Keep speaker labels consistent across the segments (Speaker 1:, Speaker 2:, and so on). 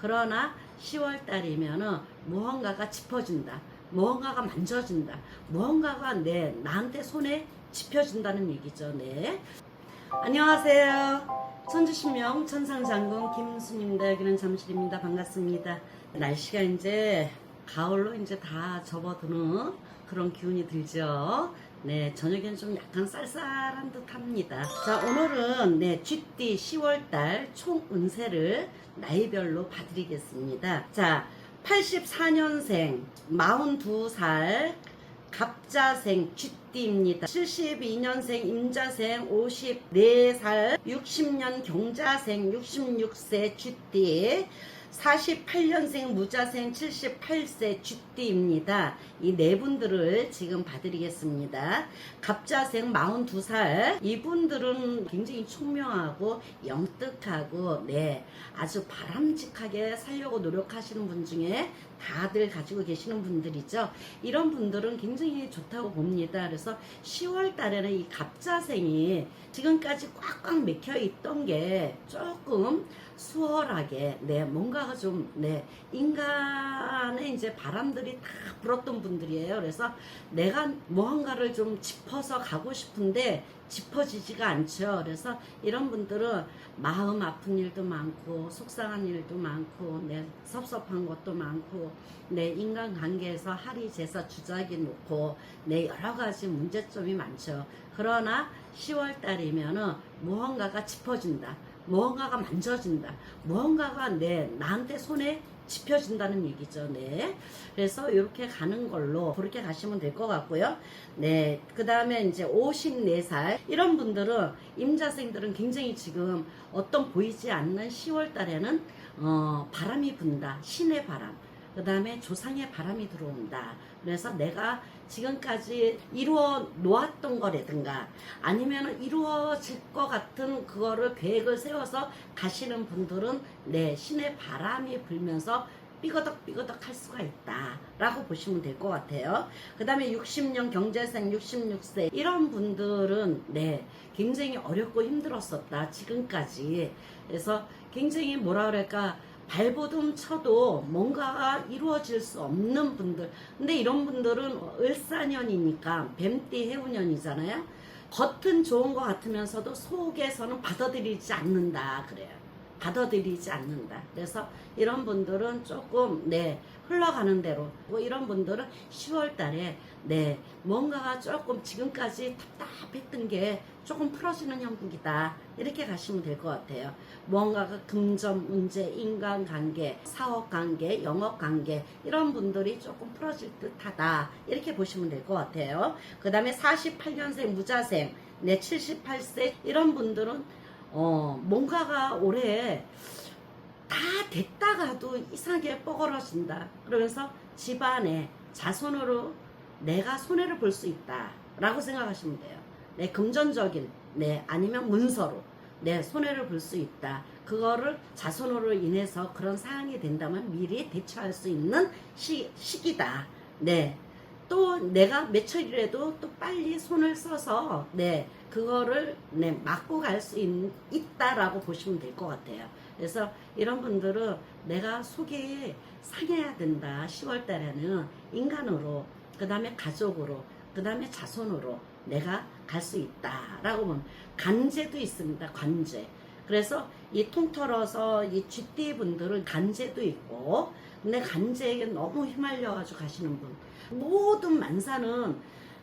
Speaker 1: 그러나 10월 달이면은 무언가가 짚어준다. 무언가가 만져준다. 무언가가 내 나한테 손에 짚혀준다는 얘기죠. 네. 안녕하세요. 천주신명 천상장군 김순입니다. 여기는 잠실입니다. 반갑습니다. 날씨가 이제 가을로 이제 다 접어드는 그런 기운이 들죠. 네, 저녁에는 좀 약간 쌀쌀한 듯 합니다. 자, 오늘은 네, 쥐띠 10월달 총 운세를 나이별로 봐드리겠습니다. 자, 84년생, 42살, 갑자생 쥐띠입니다. 72년생 임자생 54살 60년 경자생 66세 쥐띠 48년생 무자생 78세 쥐띠입니다. 이 네 분들을 지금 봐드리겠습니다. 갑자생 42살 이분들은 굉장히 총명하고 영특하고 네 아주 바람직하게 살려고 노력하시는 분 중에 다들 가지고 계시는 분들이죠. 이런 분들은 굉장히 좋다고 봅니다. 그래서 10월 달에는 이 갑자생이 지금까지 꽉꽉 맥혀 있던 게 조금 수월하게 네 뭔가가 좀 네 인간의 이제 바람들이 다 불었던 분들이에요. 그래서 내가 무언가를 좀 짚어서 가고 싶은데 짚어지지가 않죠. 그래서 이런 분들은 마음 아픈 일도 많고 속상한 일도 많고 네 섭섭한 것도 많고 내 인간 관계에서 할이 제사 주작이 놓고 내 여러 가지 문제점이 많죠. 그러나 10월 달이면은 무언가가 짚어진다. 무언가가 만져진다. 무언가가 내 나한테 손에 짚혀진다는 얘기죠. 네. 그래서 이렇게 가는 걸로 그렇게 가시면 될 것 같고요. 네. 그 다음에 이제 54살 이런 분들은 임자생들은 굉장히 지금 어떤 보이지 않는 10월 달에는 어, 바람이 분다. 신의 바람. 그 다음에 조상의 바람이 들어온다. 그래서 내가 지금까지 이루어 놓았던 거라든가 아니면 이루어질 것 같은 그거를 계획을 세워서 가시는 분들은 내 신의 바람이 불면서 삐거덕삐거덕 할 수가 있다 라고 보시면 될 것 같아요. 그 다음에 60년 경제생 66세 이런 분들은 네 굉장히 어렵고 힘들었었다 지금까지. 그래서 굉장히 뭐라 그럴까 발버둥 쳐도 뭔가가 이루어질 수 없는 분들. 근데 이런 분들은 을사년이니까 뱀띠 해운년이잖아요. 겉은 좋은 것 같으면서도 속에서는 받아들이지 않는다. 그래요. 받아들이지 않는다. 그래서 이런 분들은 조금 네 흘러가는 대로. 뭐 이런 분들은 10월 달에 네 뭔가가 조금 지금까지 답답했던 게 조금 풀어지는 형국이다. 이렇게 가시면 될 것 같아요. 뭔가가 금전 문제 인간관계 사업관계 영업관계 이런 분들이 조금 풀어질 듯하다. 이렇게 보시면 될 것 같아요. 그 다음에 48년생 무자생 네 78세 이런 분들은 어, 뭔가가 올해 다 됐다가도 이상하게 뻐그러진다. 그러면서 집안에 자손으로 내가 손해를 볼 수 있다. 라고 생각하시면 돼요. 내 금전적인, 네, 아니면 문서로, 내 손해를 볼 수 있다. 그거를 자손으로 인해서 그런 상황이 된다면 미리 대처할 수 있는 시, 시기다. 네. 또 내가 며칠이라도 또 빨리 손을 써서 네 그거를 네 막고 갈 수 있다라고 보시면 될 것 같아요. 그래서 이런 분들은 내가 속이 상해야 된다. 10월 달에는 인간으로 그 다음에 가족으로 그 다음에 자손으로 내가 갈 수 있다라고 보면 간제도 있습니다. 관제. 그래서 이 통털어서 이 쥐띠 분들은 간제도 있고 근데 간제에 너무 휘말려가지고 가시는 분 모든 만사는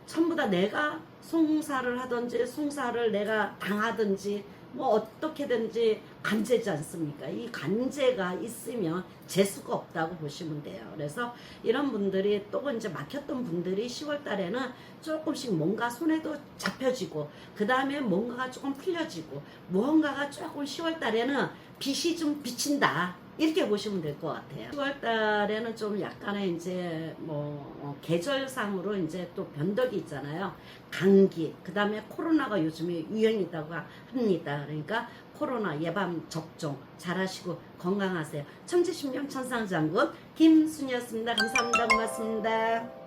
Speaker 1: 전부 다 내가 송사를 하든지 송사를 내가 당하든지 뭐 어떻게든지 간제지 않습니까? 이 간제가 있으면 재수가 없다고 보시면 돼요. 그래서 이런 분들이 또 이제 막혔던 분들이 10월 달에는 조금씩 뭔가 손에도 잡혀지고 그 다음에 뭔가가 조금 풀려지고 무언가가 조금 10월 달에는 빛이 좀 비친다. 이렇게 보시면 될 것 같아요. 10월 달에는 좀 약간의 이제 뭐 어, 계절상으로 이제 또 변덕이 있잖아요. 감기, 그 다음에 코로나가 요즘에 유행이라고 합니다. 그러니까 코로나 예방 접종 잘 하시고 건강하세요. 천지신명 천상장군 김순이었습니다. 감사합니다. 고맙습니다.